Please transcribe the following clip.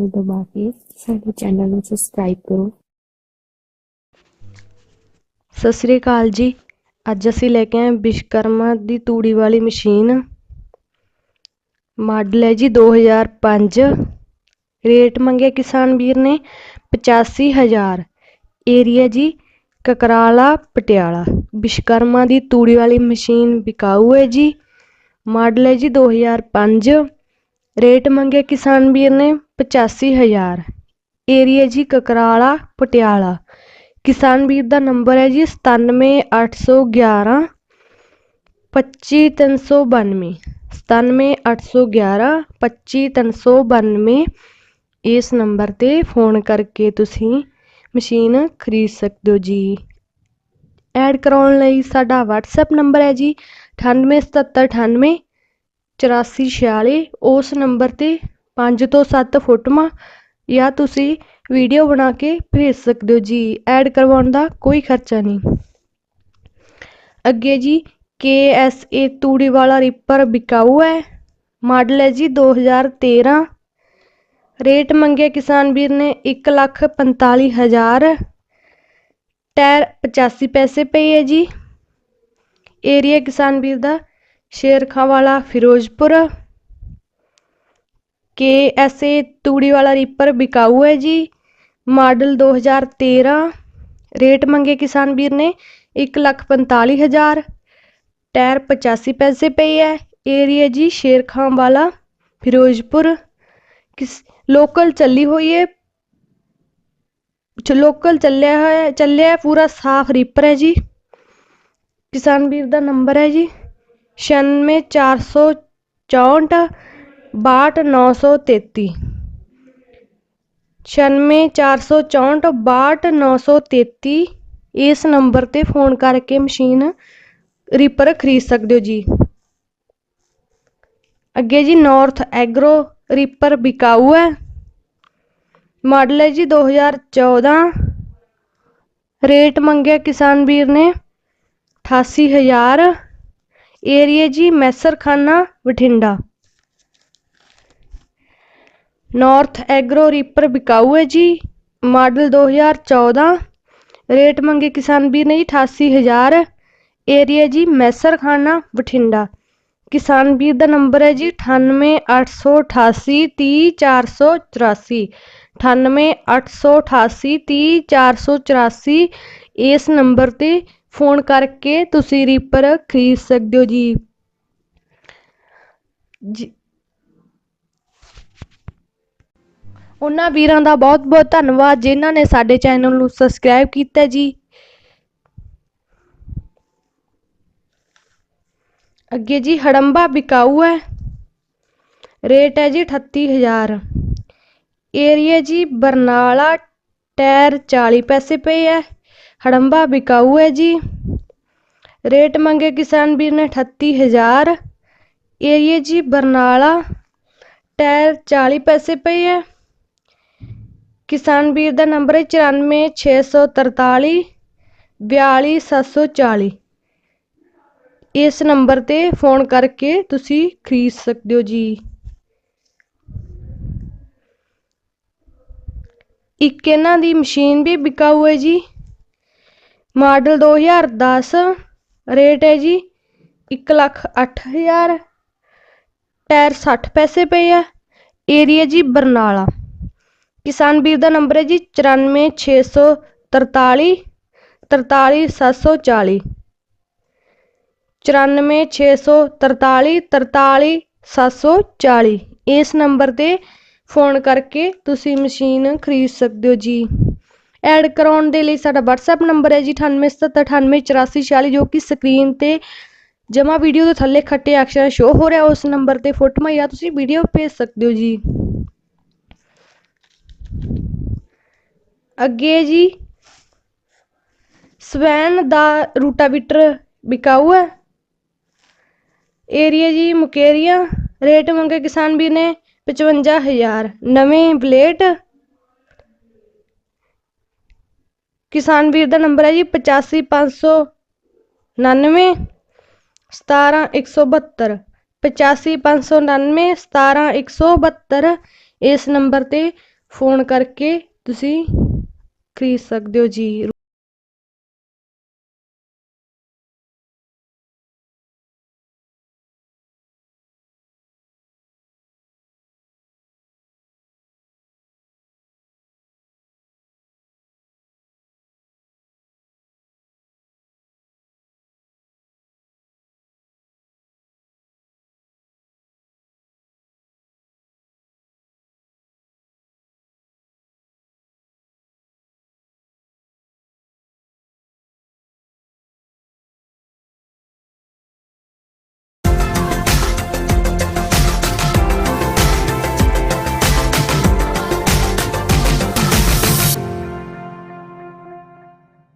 ਨੂੰ ਦਬਾ ਕੇ ਸਾਡੇ ਚੈਨਲ ਨੂੰ ਸਬਸਕ੍ਰਾਈਬ ਕਰੋ। ਸਤਿ ਸ੍ਰੀ ਅਕਾਲ ਜੀ। ਅੱਜ ਅਸੀਂ ਲੈ ਕੇ ਆਏ ਹਾਂ ਵਿਸ਼ਵਕਰਮਾ ਦੀ ਤੂੜੀ ਵਾਲੀ ਮਸ਼ੀਨ। ਮਾਡਲ ਹੈ ਜੀ 2005 ਰੇਟ ਮੰਗਿਆ ਕਿਸਾਨ ਵੀਰ ਨੇ 85000 ਏਰੀਆ ਜੀ ਕਕਰਾਲਾ, ਪਟਿਆਲਾ। ਵਿਸ਼ਕਰਮਾ ਦੀ ਤੂੜੀ ਵਾਲੀ ਮਸ਼ੀਨ ਵਿਕਾਊ ਹੈ ਜੀ। ਮਾਡਲ ਹੈ ਜੀ 2005 ਰੇਟ ਮੰਗਿਆ ਕਿਸਾਨ ਵੀਰ ਨੇ 85000 ਏਰੀਆ ਜੀ ਕਕਰਾਲਾ, ਪਟਿਆਲਾ। ਕਿਸਾਨ ਵੀਰ ਦਾ ਨੰਬਰ ਹੈ ਜੀ 97811 25392 97811 25392 ਇਸ ਨੰਬਰ ਤੇ ਫੋਨ ਕਰਕੇ ਤੁਸੀਂ ਮਸ਼ੀਨ ਖਰੀਦ ਸਕਦੇ ਹੋ ਜੀ। ਐਡ ਕਰਾਉਣ ਲਈ ਸਾਡਾ WhatsApp ਨੰਬਰ ਹੈ ਜੀ 987798 8446 ਉਸ ਨੰਬਰ ਤੇ ਪੰਜ ਤੋਂ ਸੱਤ ਫੋਟੋਆਂ ਜਾਂ ਤੁਸੀਂ ਵੀਡੀਓ ਬਣਾ ਕੇ ਭੇਜ ਸਕਦੇ ਹੋ ਜੀ। ਐਡ ਕਰਵਾਉਣ ਦਾ ਕੋਈ ਖਰਚਾ ਨਹੀਂ। ਅੱਗੇ ਜੀ, ਕੇ ਐਸ ਏ ਤੂੜੀ ਵਾਲਾ ਰੀਪਰ ਵਿਕਾਊ ਹੈ। ਮਾਡਲ ਹੈ ਜੀ 2013 ਰੇਟ ਮੰਗਿਆ ਕਿਸਾਨ ਵੀਰ ਨੇ 145000 ਟਾਇਰ 85 ਪੈਸੇ ਪਈ ਹੈ ਜੀ। ਏਰੀਆ ਕਿਸਾਨ ਵੀਰ ਦਾ ਸ਼ੇਰਖਾਂ ਵਾਲਾ ਫਿਰੋਜ਼ਪੁਰ। ਕੇ ਐਸ ਏ ਤੂੜੀ ਵਾਲਾ ਰੀਪਰ ਬਿਕਾਊ ਹੈ ਜੀ। ਮਾਡਲ 2013 ਰੇਟ ਮੰਗੇ ਕਿਸਾਨ ਵੀਰ ਨੇ 145000 ਟਾਇਰ 85 ਪੈਸੇ ਪਈ ਹੈ। ਏਰੀਆ ਜੀ ਸ਼ੇਰਖਾਂ ਵਾਲਾ ਫਿਰੋਜ਼ਪੁਰ। ਕਿਸ ਲੋਕਲ ਚੱਲੀ ਹੋਈ ਹੈ। ਲੋਕਲ ਚੱਲਿਆ ਹੋਇਆ, ਚੱਲਿਆ ਪੂਰਾ ਸਾਫ਼ ਰੀਪਰ ਹੈ ਜੀ। ਕਿਸਾਨ ਵੀਰ ਦਾ ਨੰਬਰ ਹੈ ਜੀ। ਛਿਆਨਵੇਂ ਚਾਰ ਸੌ ਚੌਂਹਠ ਬਾਹਠ ਨੌ ਸੌ ਤੇਤੀ। ਛਿਆਨਵੇਂ ਚਾਰ ਸੌ ਚੌਂਹਠ ਬਾਹਠ ਨੌ ਸੌ ਤੇਤੀ, ਇਸ ਨੰਬਰ ਤੇ ਫੋਨ ਕਰਕੇ ਮਸ਼ੀਨ ਰੀਪਰ ਖਰੀਦ ਸਕਦੇ ਹੋ ਜੀ। ਅੱਗੇ ਜੀ ਨਾਰਥ ਐਗਰੋ ਰੀਪਰ ਬਿਕਾਊ ਹੈ। ਮਾਡਲ ਹੈ ਜੀ 2014 ਰੇਟ ਮੰਗਿਆ ਕਿਸਾਨ ਵੀਰ ਨੇ 88000 ਏਰੀਏ ਜੀ Maisarkhana, Bathinda. North Agro reaper ਬਿਕਾਊ ਹੈ ਜੀ, ਮਾਡਲ 2014 ਰੇਟ ਮੰਗੇ ਕਿਸਾਨ ਵੀਰ ਨੇ 88000 ਏਰੀਆ ਜੀ ਮੈਸਰਖਾਨਾ, ਬਠਿੰਡਾ। ਕਿਸਾਨ ਵੀਰ ਦਾ ਨੰਬਰ ਹੈ ਜੀ 9888 30484 9888 30484 ਇਸ ਨੰਬਰ ਤੇ ਫੋਨ ਕਰਕੇ ਤੁਸੀਂ ਰੀਪਰ ਖਰੀਦ ਸਕਦੇ ਹੋ ਜੀ। ਜੀ। ਉਹਨਾਂ ਵੀਰਾਂ ਦਾ ਬਹੁਤ ਬਹੁਤ ਧੰਨਵਾਦ ਜਿਨ੍ਹਾਂ ਨੇ ਸਾਡੇ ਚੈਨਲ ਨੂੰ ਸਬਸਕ੍ਰਾਈਬ ਕੀਤਾ ਜੀ। ਅੱਗੇ ਜੀ, ਹੜੰਬਾ ਵਿਕਾਊ ਹੈ। ਰੇਟ ਹੈ ਜੀ 38000 ਏਰੀਆ ਜੀ ਬਰਨਾਲਾ, ਟਾਇਰ 40 ਪੈਸੇ ਪਏ ਹੈ। ਹੜੰਬਾ ਵਿਕਾਊ ਹੈ ਜੀ। ਰੇਟ ਮੰਗੇ ਕਿਸਾਨ ਵੀਰ ਨੇ 38000 ਏਰੀਆ ਜੀ ਬਰਨਾਲਾ। ਟਾਇਰ 40 ਪੈਸੇ ਪਏ ਹੈ। ਕਿਸਾਨ ਵੀਰ ਦਾ ਨੰਬਰ ਹੈ 94643 42740 ਇਸ ਨੰਬਰ ਤੇ ਫੋਨ ਕਰਕੇ ਤੁਸੀਂ ਖਰੀਦ ਸਕਦੇ ਹੋ ਜੀ। ਇੱਕ ਇਹਨਾਂ ਦੀ ਮਸ਼ੀਨ ਵੀ ਬਿਕਾਊ ਹੈ ਜੀ। ਮਾਡਲ 2010 ਰੇਟ ਹੈ ਜੀ ਇੱਕ ਲੱਖ ਅੱਠ ਹਜ਼ਾਰ, ਟਾਇਰ ਸੱਠ ਪੈਸੇ ਪਏ ਆ। ਏਰੀਆ ਜੀ ਬਰਨਾਲਾ। ਕਿਸਾਨ ਵੀਰ ਦਾ ਨੰਬਰ ਹੈ ਜੀ ਚੁਰਾਨਵੇਂ ਛੇ ਸੌ ਤਰਤਾਲੀ ਤਰਤਾਲੀ ਸੱਤ ਸੌ ਚਾਲੀ। ਚੁਰਾਨਵੇਂ ਛੇ ਸੌ ਤਰਤਾਲੀ ਤਰਤਾਲੀ ਸੱਤ ਸੌ ਚਾਲੀ। ਇਸ ਨੰਬਰ ਤੇ ਫੋਨ ਕਰਕੇ ਤੁਸੀਂ ਮਸ਼ੀਨ ਖਰੀਦ ਸਕਦੇ ਹੋ ਜੀ। ਐਡ ਕਰਾਉਣ ਦੇ ਲਈ ਸਾਡਾ WhatsApp ਨੰਬਰ ਹੈ ਜੀ 9878988446 ਜੋ ਕਿ ਸਕਰੀਨ ਤੇ ਜਮਾ ਵੀਡੀਓ ਦੇ ਥੱਲੇ ਖੱਟੇ ਅਕਸ਼ਰ ਸ਼ੋ ਹੋ ਰਿਹਾ, ਉਸ ਨੰਬਰ ਤੇ ਫੋਟੋਆਂ ਜਾਂ ਤੁਸੀਂ ਵੀਡੀਓ ਭੇਜ ਸਕਦੇ ਹੋ ਜੀ। ਅੱਗੇ ਜੀ, ਸਵੈਨ ਦਾ ਰੂਟਾਵੀਟਰ ਵਿਕਾਊ ਹੈ। ਏਰੀਆ ਜੀ ਮੁਕੇਰੀਆ, ਰੇਟ ਮੰਗੇ ਕਿਸਾਨ ਵੀਰ ਨੇ 55000 ਨਵੇਂ ਬਲੇਟ ਕਿਸਾਨ ਵੀਰ ਦਾ ਨੰਬਰ ਹੈ ਜੀ 85599 17172 85599 17172 ਇਸ ਨੰਬਰ ਤੇ ਫੋਨ ਕਰਕੇ ਤੁਸੀਂ ਖਰੀਦ ਸਕਦੇ ਹੋ ਜੀ।